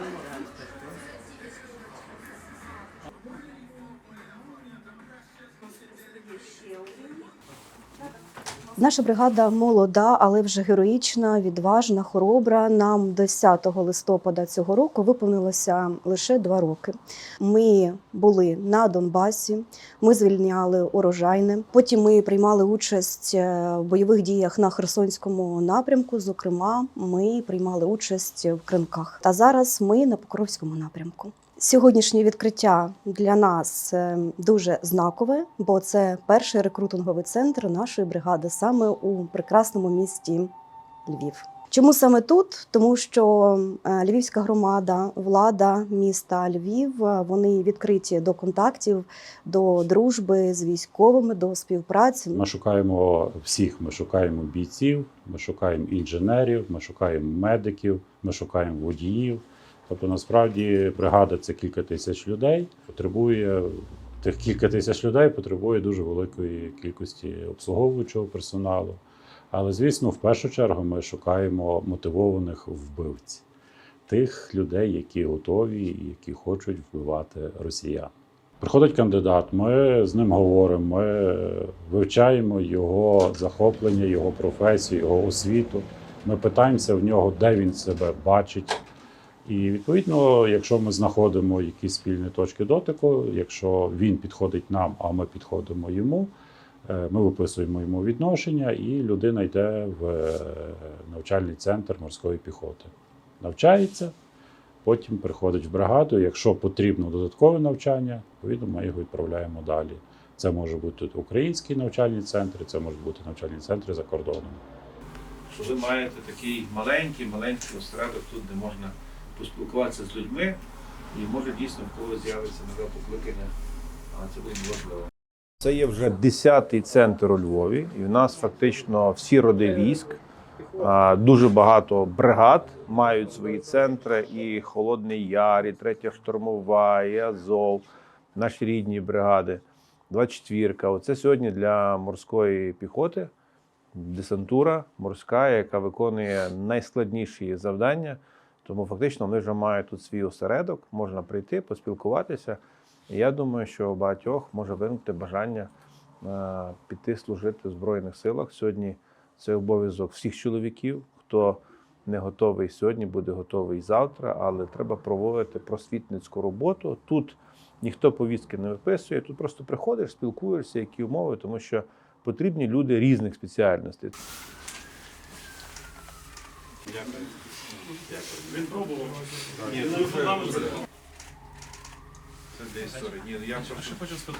って。Наша бригада молода, але вже героїчна, відважна, хоробра. Нам 10 листопада цього року виповнилося лише два роки. Ми були на Донбасі, ми звільняли урожайне. Потім ми приймали участь е, в бойових діях на Херсонському напрямку. Зокрема, ми приймали участь в Кримках. Та зараз ми на Покровському напрямку. Сьогоднішнє відкриття для нас е, дуже знакове, бо це перший рекрутинговий центр нашої бригади саме у прекрасному місті Львів. Чому саме тут? Тому що е, львівська громада, влада міста Львів, е, вони відкриті до контактів, до дружби з військовими, до співпраці. Ми шукаємо всіх. Ми шукаємо бійців, ми шукаємо інженерів, ми шукаємо медиків, ми шукаємо водіїв. Тобто, насправді, бригада це кілька тисяч людей. Потребує тих кілька тисяч людей потребує дуже великої кількості обслуговуючого персоналу. Але, звісно, в першу чергу ми шукаємо мотивованих вбивців, тих людей, які готові і які хочуть вбивати росіян. Приходить кандидат, ми з ним говоримо, ми вивчаємо його захоплення, його професію, його освіту. Ми питаємося в нього, де він себе бачить. І відповідно, якщо ми знаходимо якісь спільні точки дотику, якщо він підходить нам, а ми підходимо йому, е, ми виписуємо йому відношення, і людина йде в е, навчальний центр морської піхоти. Навчається, потім приходить в бригаду. Якщо потрібно додаткове навчання, відповідно ми його відправляємо далі. Це може бути українські навчальні центри, це можуть бути навчальні центри за кордоном. ви маєте такий маленький, маленький осередок тут, де можна поспілкуватися з людьми, і може дійсно в когось з'явиться нове покликання, а це буде важливо. Це є вже 10-й центр у Львові, і в нас фактично всі роди військ. Дуже багато бригад мають свої центри, і Холодний Яр, і Третя штурмова, і Азов, наші рідні бригади, 24-ка. Оце сьогодні для морської піхоти десантура морська, яка виконує найскладніші завдання. Тому фактично вони вже мають тут свій осередок, можна прийти, поспілкуватися. І я думаю, що у багатьох може виникнути бажання е, піти служити в Збройних силах. Сьогодні це обов'язок всіх чоловіків. Хто не готовий сьогодні, буде готовий завтра, але треба проводити просвітницьку роботу. Тут ніхто повістки не виписує, тут просто приходиш, спілкуєшся, які умови, тому що потрібні люди різних спеціальностей. Він пробував. Ні, ну, це десь історії. Ні, ну, я хочу спитати.